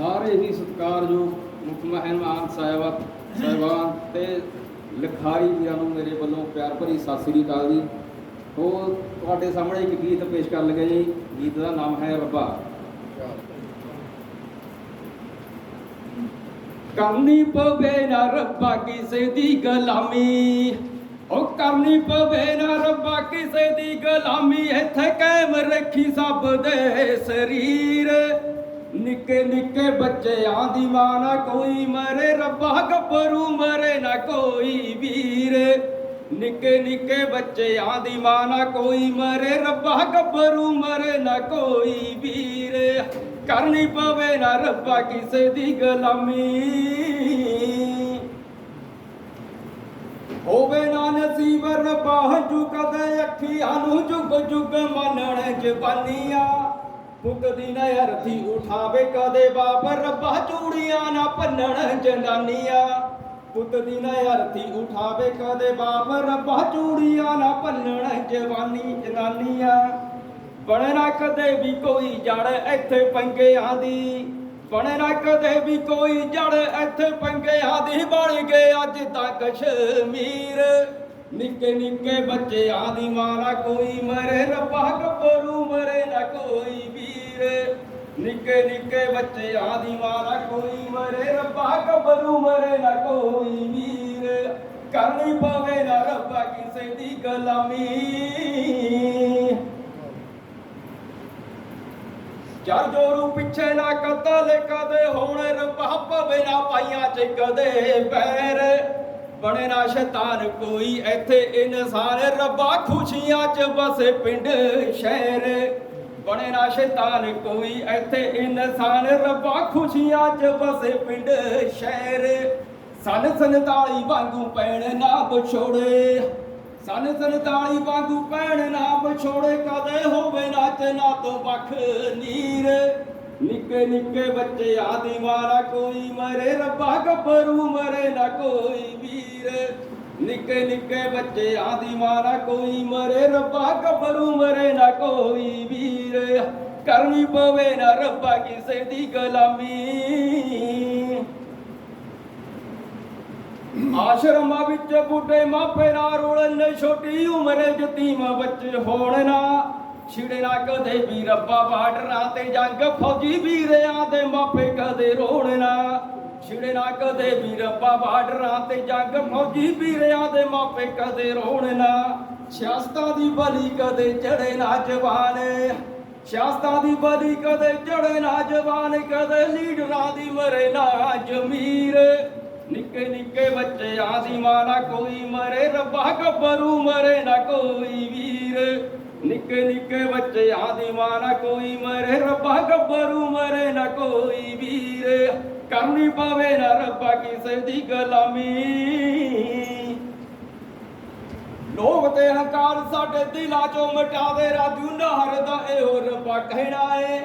ਸਾਰੇ ਹੀ ਸਤਿਕਾਰਯੋਗ ਮੁੱਖ ਮਹਿਮਾਨ ਸਾਹਿਬਾਨ ਸਾਹਿਬਾਨ ਤੇ ਲਿਖਾਰੀ ਵੀਰਾਂ ਨੂੰ ਮੇਰੇ ਵੱਲੋਂ ਪਿਆਰ ਭਰੀ ਸਤਿ ਸ੍ਰੀ ਅਕਾਲ ਜੀ। ਉਹ ਤੁਹਾਡੇ ਸਾਹਮਣੇ ਇੱਕ ਗੀਤ ਪੇਸ਼ ਕਰਨ ਲੱਗੇ ਜੀ। ਗੀਤ ਦਾ ਨਾਮ ਹੈ ਰੱਬਾ। ਕਰਨੀ ਪਵੇ ਨਾ ਰੱਬਾ ਕਿਸੇ ਦੀ ਗੁਲਾਮੀ। ਉਹ ਕਰਨੀ ਪਵੇ ਨਾ ਰੱਬਾ ਕਿਸੇ ਦੀ ਗੁਲਾਮੀ। ਇੱਥੇ ਕਾਇਮ ਰੱਖੀ ਸਭ ਦੇ ਸਰੀਰ। ਨਿੱਕੇ ਨਿੱਕੇ ਬੱਚਿਆਂ ਦੀ ਮਾਂ ਨਾ ਕੋਈ ਮਰੇ, ਰੱਬਾ ਗੱਭਰੂ ਮਰੇ ਨਾ ਕੋਈ ਵੀਰ। ਨਿੱਕੇ ਨਿੱਕੇ ਬੱਚਿਆਂ ਦੀ ਮਾਂ ਨਾ ਕੋਈ ਮਰੇ, ਰੱਬਾ ਗੱਭਰੂ ਮਰੇ ਨਾ ਕੋਈ ਵੀਰ। ਕਰਨੀ ਪਵੇ ਨਾ ਰੱਬਾ ਕਿਸੇ ਦੀ ਗੁਲਾਮੀ। ਹੋਵੇ ਨਾ ਨਸੀਬ ਰੱਬਾ ਹੰਝੂ ਕਦੇ ਅੱਖੀਆਂ ਨੂੰ ਜੁਗ ਜੁਗ ਮੰਨਣ ਜਵਾਨੀਆਂ। ਫੁੱਕਦੀ ਨਾ ਅਰਥੀ ਉਠਾਵੇ ਕਦੇ ਬਾਪ? ਰੱਬਾ ਚੂੜੀਆਂ ਨਾ ਭੰਨਣ ਜਨਾਨੀਆਂ। ਪੁੱਤ ਦੀ ਨਾ ਅਰਥੀ ਉਠਾਵੇ ਕਦੇ ਬਾਪ? ਰੱਬਾ ਚੂੜੀਆਂ ਨਾ ਭੰਨਣ ਜਵਾਨੀ ਜਨਾਨੀਆਂ। ਬਣੇ ਨਾ ਕਦੇ ਵੀ ਕੋਈ ਜੜ ਇੱਥੇ ਪੰਗਿਆਂ ਦੀ। ਬਣੇ ਕਦੇ ਵੀ ਕੋਈ ਜੜ ਇੱਥੇ ਪੰਗਿਆਂ ਦੀ। ਬਣ ਗਏ ਅੱਜ ਤੱਕ ਕਸ਼ਮੀਰ ਨਿੱਕੇ ਨਿੱਕੇ ਬੱਚਿਆਂ ਦੀ ਮਾਰਾ ਕੋਈ ਮਰੇ ਰੱਬਾ ਗੱਭਰੂ ਮਰੇ ਨਾ ਕੋਈ ਵੀਰ। ਨਿੱਕੇ ਨਿੱਕੇ ਬੱਚਿਆਂ ਦੀ ਮਾਰਾ ਕੋਈ ਮਰੇ ਰੱਬਾ ਗੱਭਰੂ ਮਰੇ ਨਾ ਕੋਈ ਵੀਰ। ਕਰਨੀ ਪਵੇ ਨਾ ਰੱਬਾ ਕਿਸੇ ਦੀ ਗੁਲਾਮੀ। ਚਾਰ ਜੋਰੂ ਪਿੱਛੇ ਨਾ ਕਤਲ ਕਦੇ ਹੋਣੇ ਰੱਬਾ ਪਵੇ ਨਾ ਪਾਈਆਂ ਚ ਕਦੇ ਪੈਰ। ਬਣੇ ਨਾ ਸ਼ੈਤਾਨ ਕੋਈ, ਇੱਥੇ ਇਨਸਾਨ ਰੱਬਾ ਖੁਸ਼ੀਆਂ ਚ ਬਸੇ ਪਿੰਡ, ਸ਼ਹਿਰ। ਬਣੇ ਨਾ ਸ਼ੈਤਾਨ ਕੋਈ, ਇੱਥੇ ਇਨਸਾਨ ਰੱਬਾ ਖੁਸ਼ੀਆਂ ਚ ਬਸੇ ਪਿੰਡ, ਸ਼ਹਿਰ। ਸਨ 47 ਵਾਂਗੂ ਪੈਣ ਨਾ ਵਿਛੋੜੇ ਸਨ 47 ਵਾਂਗੂ ਪੈਣ ਨਾ ਵਿਛੋੜੇ ਕਦੇ ਹੋਵੇ ਨਾਚ ਨਾ ਤੋਂ ਬਖ ਨੀਰ। ਨਿੱਕੇ ਨਿੱਕੇ ਬੱਚੇ ਆਦੀ ਮਾਰਾ ਕੋਈ ਮਰੇ, ਰੱਬਾ ਗੱਭਰੂ ਮਰੇ ਨਾ ਕੋਈ ਵੀਰ। ਨਿੱਕੇ ਨਿੱਕੇ ਬੱਚੇ ਆਦੀ ਮਾਰਾ ਕੋਈ ਮਰੇ, ਰੱਬਾ ਗੱਭਰੂ ਮਰੇ ਨਾ ਕੋਈ ਵੀਰ। ਕਰਨੀ ਪਵੇ ਨਾ ਰੱਬਾ ਕਿਸੇ ਦੀ ਗੁਲਾਮੀ। ਆਸ਼ਰਮਾਂ ਵਿੱਚ ਬੁੱਢੇ ਮਾਪੇ ਨਾਲ ਰੋਲਣ, ਛੋਟੀ ਉਮਰੇ ਯਤੀਮ ਬੱਚੇ ਹੋਣ ਨਾ। ਛਿੜੇ ਨਾ ਕਦੇ ਵੀ ਰੱਬਾ ਬਾਰਡਰਾਂ ਤੇ ਜੰਗ, ਫੌਜੀ ਵੀਰਿਆਂ ਦੇ ਮਾਪੇ ਕਦੇ ਰੋਣ ਨਾ। ਛਿੜੇ ਨਾ ਕਦੇ ਵੀ ਰੱਬਾ ਬਾਰਡਰਾਂ ਤੇ ਜੰਗ, ਫੌਜੀ ਵੀਰਿਆਂ ਦੇ ਮਾਪੇ ਕਦੇ ਰੋਣ ਨਾ। ਸਿਆਸਤਾਂ ਦੀ ਬਲੀ ਕਦੇ ਚੜੇ ਨਾ ਜਵਾਨ। ਸਿਆਸਤਾਂ ਦੀ ਬਲੀ ਕਦੇ ਚੜੇ ਨਾ ਜਵਾਨ, ਕਦੇ ਲੀਡਰਾਂ ਦੀ ਮਰੇ ਨਾ ਜ਼ਮੀਰ ਨਿੱਕੇ ਨਿੱਕੇ ਬੱਚੇ ਆਦੀ ਮਾਂ ਨਾ ਕੋਈ ਮਰੇ, ਰੱਬਾ ਗੱਭਰੂ ਮਰੇ ਨਾ ਕੋਈ ਵੀਰ। ਨਿੱਕੇ ਨਿੱਕੇ ਬੱਚੇ ਆਦੀ ਮਾਂ ਨਾ ਕੋਈ ਮਰੇ, ਰੱਬਾ ਗੱਭਰੂ ਮਰੇ ਨਾ ਕੋਈ ਵੀਰੇ। ਕਰਨੀ ਪਵੇ ਨਾ ਰੱਬਾ ਕਿਸੇ ਦੀ ਗੁਲਾਮੀ। ਲੋਭ ਤੇ ਹੰਕਾਰ ਸਾਡੇ ਦਿਲਾਂ ਚੋਂ ਮਿਟਾ ਰਾਜੂ ਨਹਰ ਦਾ ਇਹੋ ਰੱਬਾ ਕਹਿਣਾ ਏ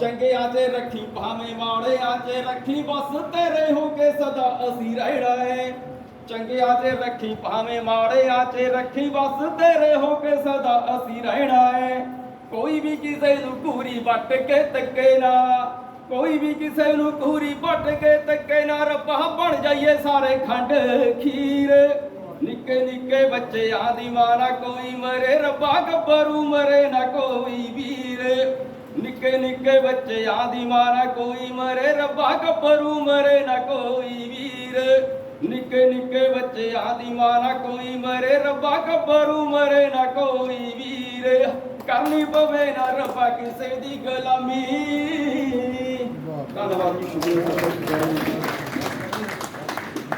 ਚੰਗਿਆਂ ਤੇ ਰੱਖੀ ਭਾਵੇਂ ਮਾੜੇ ਤੇ ਰੱਖੀ, ਬਸ ਤੇਰੇ ਹੋ ਕੇ ਸਦਾ ਅਸੀਂ ਰਹਿਣਾ ਏ ਚੰਗਿਆਂ ਤੇ ਰੱਖੀ ਭਾਵੇਂ ਮਾੜੇ ਤੇ ਰੱਖੀ, ਬਸ ਤੇਰੇ ਹੋ ਕੇ ਸਦਾ ਰਹਿਣਾ ਏ ਕੋਈ ਵੀ ਕਿਸੇ ਨੂੰ ਘੂਰੀ ਵੱਟ ਕੇ ਤੱਕੇ ਨਾ। ਕੋਈ ਵੀ ਕਿਸੇ ਨੂੰ ਕੂਰੀ ਵੱਟ ਕੇ ਤੱਕੇ ਨਾ, ਰੱਬਾ ਬਣ ਜਾਈਏ ਸਾਰੇ ਖੰਡ ਖੀਰ। ਨਿੱਕੇ ਨਿੱਕੇ ਬੱਚੇ ਆਦੀ ਮਾਂ ਕੋਈ ਮਰੇ, ਰੱਬਾ ਗੱਭਰੂ ਮਰੇ ਨਾ ਕੋਈ ਵੀਰ। ਨਿੱਕੇ ਨਿੱਕੇ ਬੱਚੇ ਆਦੀ ਮਾਂ ਕੋਈ ਮਰੇ, ਰੱਬਾ ਗੱਭਰੂ ਮਰੇ ਨਾ ਕੋਈ ਵੀਰ। ਨਿੱਕੇ ਨਿੱਕੇ ਬੱਚੇ ਆਦੀ ਮਾਂ ਕੋਈ ਮਰੇ, ਰੱਬਾ ਗੱਭਰੂ ਮਰੇ ਨਾ ਕੋਈ ਵੀਰ। ਕਰਨੀ ਪਵੇ ਨਾ ਰੱਬਾ ਕਿਸੇ ਦੀ ਗੁਲਾਮੀ। ਧੰਨਵਾਦ ਜੀ।